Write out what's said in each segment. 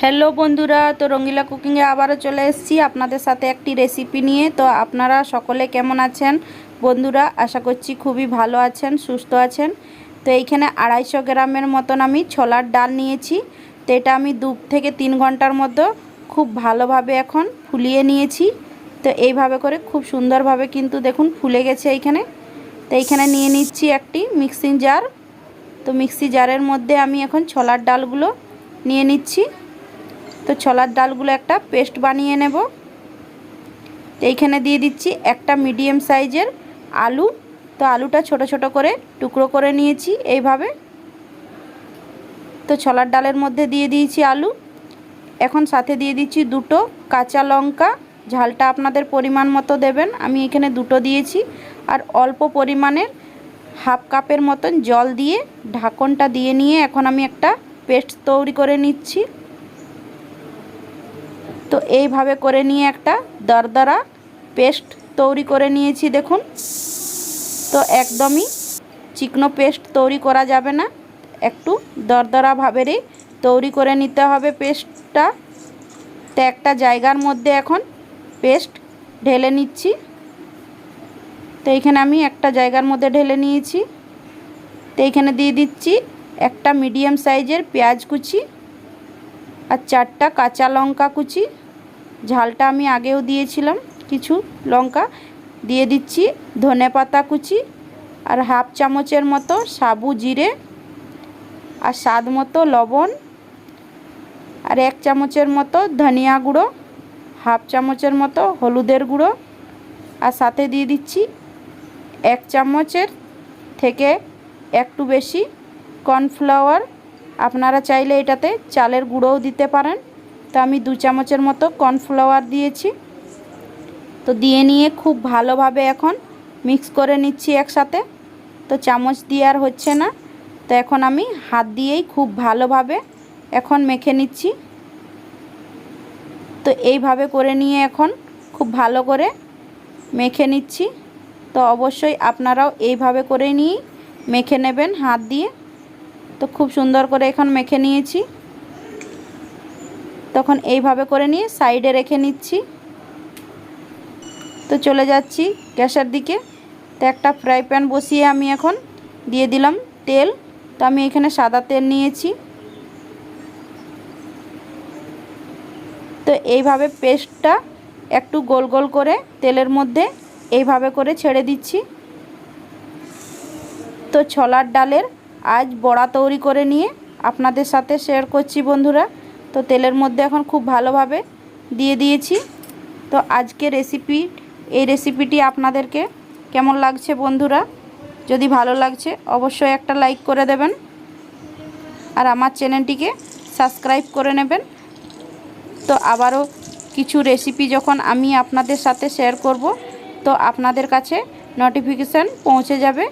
Hello বন্ধুরা, তো রঙ্গিলা কুকিংয়ে আবারও চলে এসেছি আপনাদের সাথে একটি রেসিপি নিয়ে। তো আপনারা সকলে কেমন আছেন? বন্ধুরা, আশা করছি খুবই ভালো আছেন, সুস্থ আছেন। তো এইখানে আড়াইশো গ্রামের মতন আমি ছোলার ডাল নিয়েছি। তো এটা আমি দু থেকে তিন ঘণ্টার মতো খুব ভালোভাবে এখন ফুলিয়ে নিয়েছি। তো এইভাবে করে খুব সুন্দরভাবে কিন্তু দেখুন ফুলে গেছে এইখানে। তো এইখানে নিয়ে নিচ্ছি একটি মিক্সিং জার তো মিক্সি জারের মধ্যে আমি এখন ছোলার ডালগুলো নিয়ে নিচ্ছি। তো ছোলার ডালগুলো একটা পেস্ট বানিয়ে নেব। তো এইখানে দিয়ে দিচ্ছি একটা মিডিয়াম সাইজের আলু। তো আলুটা ছোট ছোট করে টুকরো করে নিয়েছি এইভাবে। তো ছোলার ডালের মধ্যে দিয়ে দিয়েছি আলু। এখন সাথে দিয়ে দিচ্ছি দুটো কাঁচা লঙ্কা। ঝালটা আপনাদের পরিমাণ মতো দেবেন। আমি এখানে দুটো দিয়েছি। আর অল্প পরিমাণের হাফ কাপের মতন জল দিয়ে ঢাকনটা দিয়ে নিয়ে এখন আমি একটা পেস্ট তৈরি করে নিচ্ছি। তো এইভাবে করে নিয়ে একটা দরদরা পেস্ট তৈরি করে নিয়েছি, দেখুন। তো একদমই চিকনো পেস্ট তৈরি করা যাবে না। একটু দরদরা ভাবেরই তৈরি করে নিতে হবে পেস্টটা। তো একটা জায়গার মধ্যে এখন পেস্ট ঢেলে নিচ্ছি। তো এইখানে আমি একটা জায়গার মধ্যে ঢেলে নিয়েছি। তো এইখানে দিয়ে দিচ্ছি একটা মিডিয়াম সাইজের পেঁয়াজ কুচি। আর চারটা কাঁচা লঙ্কা কুচি। ঝালটা আমি আগেও দিয়েছিলাম কিছু লঙ্কা। দিয়ে দিচ্ছি ধনে পাতা কুচি আর হাফ চামচের মতো সাবু জিরে আর স্বাদ মতো লবণ আর এক চামচের মতো ধনিয়া গুঁড়ো, হাফ চামচের মতো হলুদের গুঁড়ো আর সাথে দিয়ে দিচ্ছি এক চামচের থেকে একটু বেশি কর্নফ্লাওয়ার আপনারা চাইলে এটাতে চালের গুঁড়োও দিতে পারেন। তো আমি দু চামচের মতো কর্নফ্লাওয়ার দিয়েছি। তো দিয়ে নিয়ে খুব ভালোভাবে এখন মিক্স করে নিচ্ছি একসাথে। তো চামচ দিয়ে আর হচ্ছে না। তো এখন আমি হাত দিয়েই খুব ভালোভাবে এখন মেখে নিচ্ছি। তো এইভাবে করে নিয়ে এখন খুব ভালো করে মেখে নিচ্ছি। তো অবশ্যই আপনারাও এইভাবে করে নিয়েই মেখে নেবেন হাত দিয়ে। তো খুব সুন্দর করে এখন মেখে নিয়েছি। তখন এইভাবে করে নিয়ে সাইডে রেখে নিচ্ছি। তো চলে যাচ্ছি গ্যাসের দিকে। তো একটা ফ্রাই প্যান বসিয়ে আমি এখন দিয়ে দিলাম তেল। তো আমি এখানে সাদা তেল নিয়েছি। তো এইভাবে পেস্টটা একটু গোল গোল করে তেলের মধ্যে এইভাবে করে ছেড়ে দিচ্ছি। তো ছোলার ডালের আজ বড়া তৈরি করে নিয়ে আপনাদের সাথে শেয়ার করছি বন্ধুরা। তো তেলের মধ্যে এখন খুব ভালোভাবে দিয়ে দিয়েছি। তো আজকে রেসিপি এই রেসিপিটি আপনাদেরকে কেমন লাগছে বন্ধুরা? যদি ভালো লাগছে, অবশ্যই একটা লাইক করে দেবেন। আর আমার চ্যানেলটিকে সাবস্ক্রাইব করে নেবেন। তো আবারও কিছু রেসিপি যখন আমি আপনাদের সাথে শেয়ার করব, তো আপনাদের কাছে নোটিফিকেশান পৌঁছে যাবে।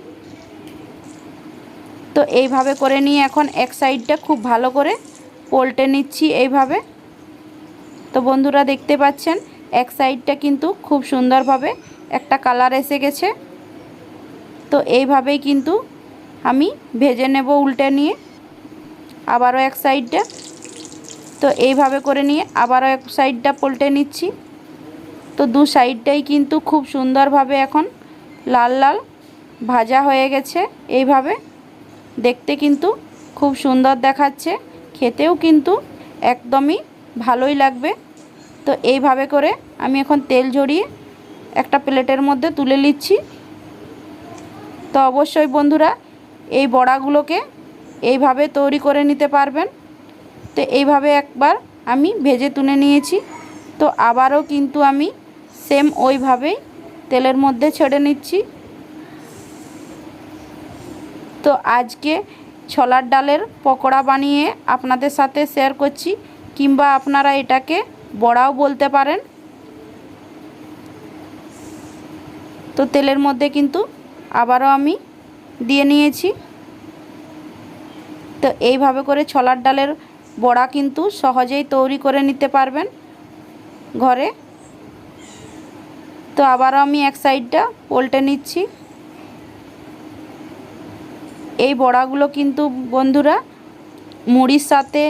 তো এইভাবে করে নিয়ে এখন এক সাইডটা খুব ভালো করে পোল্টে নিচ্ছি এইভাবে। তো বন্ধুরা দেখতে পাচ্ছেন, এক সাইডটা কিন্তু খুব সুন্দরভাবে একটা কালার এসে গেছে। তো এইভাবেই কিন্তু আমি ভেজে নেব উল্টে নিয়ে আবারও এক সাইডটা। তো এইভাবে করে নিয়ে আবারও এক সাইডটা পোল্টে নিচ্ছি। তো দু সাইডটাই কিন্তু খুব সুন্দরভাবে এখন লাল লাল ভাজা হয়ে গেছে এইভাবে। দেখতে কিন্তু খুব সুন্দর দেখাচ্ছে, খেতেও কিন্তু একদমই ভালোই লাগবে। তো এইভাবে করে আমি এখন তেল ঝরিয়ে একটা প্লেটের মধ্যে তুলে নিচ্ছি। তো অবশ্যই বন্ধুরা, এই বড়াগুলোকে এইভাবে তৈরি করে নিতে পারবেন। তো এইভাবে একবার আমি ভেজে তুলে নিয়েছি। তো আবারও কিন্তু আমি সেম ওইভাবেই তেলের মধ্যে ছেড়ে নিচ্ছি। তো আজকে ছোলার ডালের পকোড়া বানিয়ে আপনাদের সাথে শেয়ার করছি, কিংবা আপনারা এটাকে বড়াও বলতে পারেন। তো তেলের মধ্যে কিন্তু আবারও আমি দিয়ে নিয়েছি। তো এইভাবে করে ছোলার ডালের বড়া কিন্তু সহজেই তৈরি করে নিতে পারবেন ঘরে। তো আবারও আমি এক সাইডটা পোল্টে নিচ্ছি। এই বড়াগুলো কিন্তু বন্ধুরা মুড়ির সাথে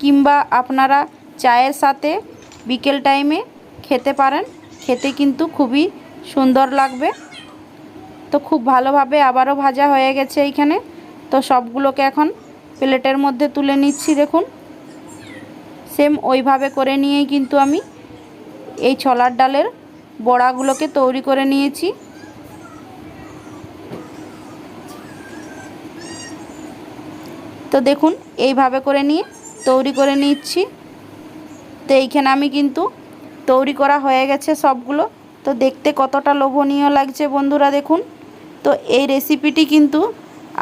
কিংবা আপনারা চায়ের সাথে বিকেল টাইমে খেতে পারেন। খেতে কিন্তু খুবই সুন্দর লাগবে। তো খুব ভালোভাবে আবারও ভাজা হয়ে গেছে এইখানে। তো সবগুলোকে এখন প্লেটের মধ্যে তুলে নিচ্ছি, দেখুন। সেম ওইভাবে করে নিয়েই কিন্তু আমি এই ছোলার ডালের বড়াগুলোকে তৈরি করে নিয়েছি। তো দেখুন, এইভাবে করে নিয়ে তৈরি করে নিচ্ছি। তো এইখানে আমি কিন্তু তৈরি করা হয়ে গেছে সবগুলো। তো দেখতে কতটা লোভনীয় লাগছে বন্ধুরা দেখুন। তো এই রেসিপিটি কিন্তু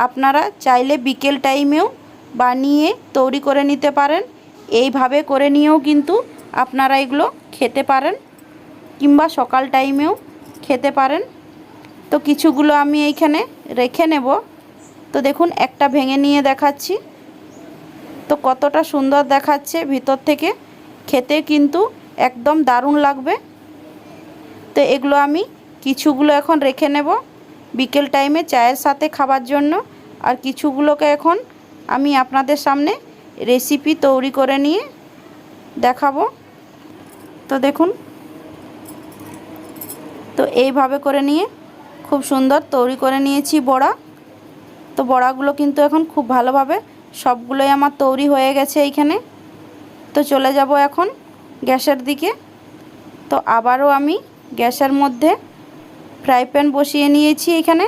আপনারা চাইলে বিকেল টাইমেও বানিয়ে তৈরি করে নিতে পারেন। এইভাবে করে নিয়েও কিন্তু আপনারা এগুলো খেতে পারেন কিংবা সকাল টাইমেও খেতে পারেন। তো কিছুগুলো আমি এইখানে রেখে নেব। তো দেখুন, একটা ভেঙে নিয়ে দেখাচ্ছি। তো কতটা সুন্দর দেখাচ্ছে ভিতর থেকে। খেতে কিন্তু একদম দারুণ লাগবে। তো এগুলো আমি কিছুগুলো এখন রেখে নেব। বিকেল টাইমে চায়ের সাথে খাবার জন্য। আর কিছুগুলোকে এখন আমি আপনাদের সামনে রেসিপি তৈরি করে নিয়ে দেখাবো। তো দেখুন। তো এইভাবে করে নিয়ে খুব সুন্দর তৈরি করে নিয়েছি বড়া। তো বড়াগুলো কিন্তু এখন খুব ভালোভাবে সবগুলোই আমার তৈরি হয়ে গেছে এইখানে। তো চলে যাব এখন গ্যাসের দিকে। তো আবারও আমি গ্যাসের মধ্যে ফ্রাই প্যান বসিয়ে নিয়েছি এখানে।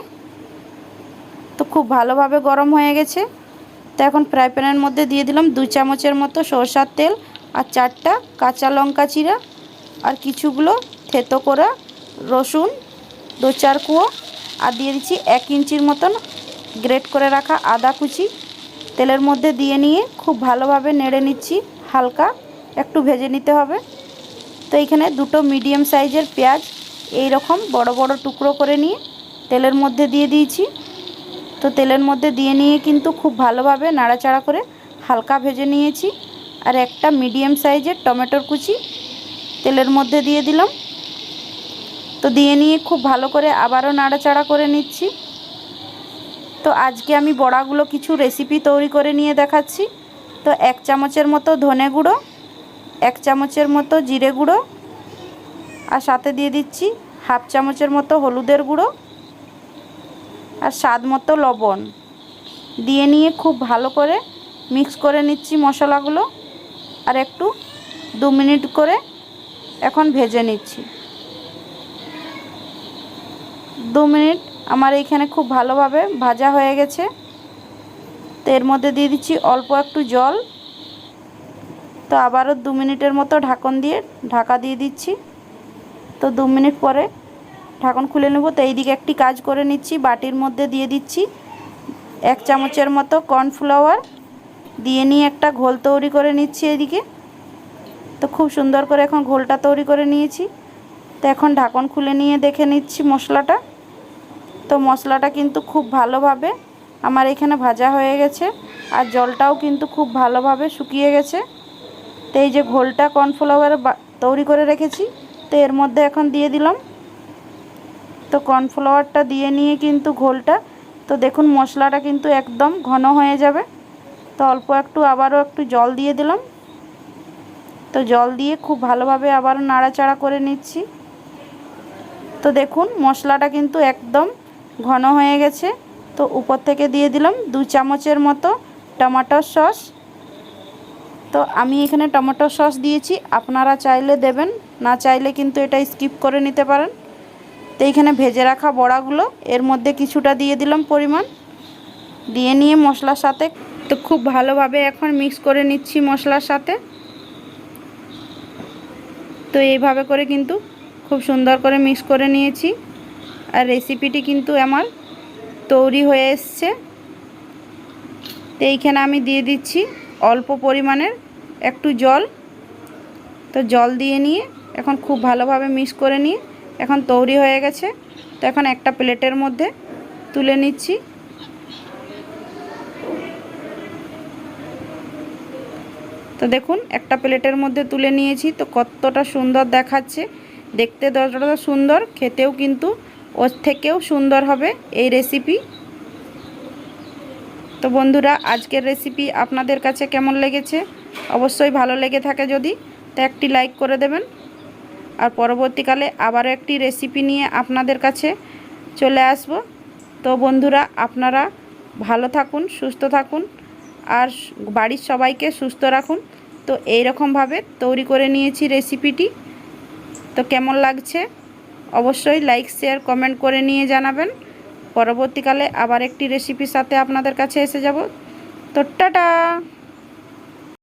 তো খুব ভালোভাবে গরম হয়ে গেছে। তো এখন ফ্রাই প্যানের মধ্যে দিয়ে দিলাম দু চামচের মতো সরষার তেল আর চারটা কাঁচা লঙ্কা চিরা আর কিছুগুলো থেতো করা রসুন দু চার কুয়ো আর দিয়ে দিচ্ছি এক ইঞ্চির মতন গ্রেট করে রাখা আদা কুচি। তেলের মধ্যে দিয়ে নিয়ে খুব ভালোভাবে নেড়ে নিচ্ছি। হালকা একটু ভেজে নিতে হবে। তো এখানে দুটো মিডিয়াম সাইজের পেঁয়াজ এই রকম বড় বড় টুকরো করে নিয়ে তেলের মধ্যে দিয়ে দিয়েছি। তো তেলের মধ্যে দিয়ে নিয়ে কিন্তু খুব ভালোভাবে নাড়াচাড়া করে হালকা ভেজে নিয়েছি। আর একটা মিডিয়াম সাইজের টমেটোর কুচি তেলের মধ্যে দিয়ে দিলাম। তো দিয়ে নিয়ে খুব ভালো করে আবারও নাড়াচাড়া করে নিচ্ছি। তো আজকে আমি বড়াগুলো কিছু রেসিপি তৈরি করে নিয়ে দেখাচ্ছি। তো এক চামচের মতো ধনে গুঁড়ো, এক চামচের মতো জিরে গুঁড়ো, আর সাথে দিয়ে দিচ্ছি হাফ চামচের মতো হলুদের গুঁড়ো, আর স্বাদ মতো লবণ। দিয়ে নিয়ে খুব ভালো করে মিক্স করে নিচ্ছি মশলাগুলো, আর একটু দু মিনিট করে এখন ভেজে নিচ্ছি। দু মিনিট আমার এইখানে খুব ভালোভাবে ভাজা হয়ে গেছে। তো এর মধ্যে দিয়ে দিচ্ছি অল্প একটু জল। তো আবারও দু মিনিটের মতো ঢাকন দিয়ে ঢাকা দিয়ে দিচ্ছি। তো দু মিনিট পরে ঢাকন খুলে নেব। তো এইদিকে একটি কাজ করে নিচ্ছি। বাটির মধ্যে দিয়ে দিচ্ছি এক চামচের মতো কর্নফ্লাওয়ার। দিয়ে নিয়ে একটা ঘোল তৈরি করে নিচ্ছি এদিকে তো খুব সুন্দর করে এখন ঘোলটা তৈরি করে নিয়েছি। তো এখন ঢাকন খুলে নিয়ে দেখে নিচ্ছি মশলাটা। তো মশলাটা কিন্তু খুব ভালোভাবে আমার এখানে ভাজা হয়ে গেছে আর জলটাও কিন্তু খুব ভালোভাবে শুকিয়ে গেছে। তো এই যে ঘোলটা কর্নফ্লাওয়ার তৈরি করে রেখেছি, তো এর মধ্যে এখন দিয়ে দিলাম। তো কর্নফ্লাওয়ারটা দিয়ে নিয়ে কিন্তু ঘোলটা, তো দেখুন মশলাটা কিন্তু একদম ঘন হয়ে যাবে। তো অল্প একটু আবারও একটু জল দিয়ে দিলাম। তো জল দিয়ে খুব ভালোভাবে আবারও নাড়াচাড়া করে নিচ্ছি। তো দেখুন মশলাটা কিন্তু একদম ঘন হয়ে গেছে। তো উপর থেকে দিয়ে দিলাম দু চামচের মতো টমেটোর সস। তো আমি এখানে টমেটো সস দিয়েছি, আপনারা চাইলে দেবেন, না চাইলে কিন্তু এটা স্কিপ করে নিতে পারেন। তো এখানে ভেজে রাখা বড়াগুলো, এর মধ্যে কিছুটা দিয়ে দিলাম পরিমাণ। দিয়ে নিয়ে মশলার সাথে, তো খুব ভালোভাবে এখন মিক্স করে নিচ্ছি মশলার সাথে। তো এইভাবে করে কিন্তু খুব সুন্দর করে মিক্স করে নিয়েছি। আর রেসিপিটি কিন্তু আমার তৈরি হয়ে এসছে। তো এইখানে আমি দিয়ে দিচ্ছি অল্প পরিমাণের একটু জল। তো জল দিয়ে নিয়ে এখন খুব ভালোভাবে মিক্স করে নিয়ে এখন তৈরি হয়ে গেছে। তো এখন একটা প্লেটের মধ্যে তুলে নিচ্ছি। তো দেখুন, একটা প্লেটের মধ্যে তুলে নিয়েছি। তো কতটা সুন্দর দেখাচ্ছে। দেখতে যতটা সুন্দর, খেতেও কিন্তু ওর থেকেও সুন্দর হবে এই রেসিপি তো বন্ধুরা, আজকের রেসিপি আপনাদের কাছে কেমন লেগেছে? অবশ্যই ভালো লেগে থাকে যদি, তো একটি লাইক করে দেবেন। আর পরবর্তীকালে আবারও একটি রেসিপি নিয়ে আপনাদের কাছে চলে আসব। তো বন্ধুরা, আপনারা ভালো থাকুন, সুস্থ থাকুন, আর বাড়ির সবাইকে সুস্থ রাখুন। তো এই রকমভাবে তৈরি করে নিয়েছি রেসিপিটি তো কেমন লাগছে? অবশ্যই লাইক শেয়ার কমেন্ট করে নিয়ে জানাবেন। পরবর্তীকালে আবার একটি রেসিপির সাথে আপনাদের কাছে এসে যাব। তো টাটা!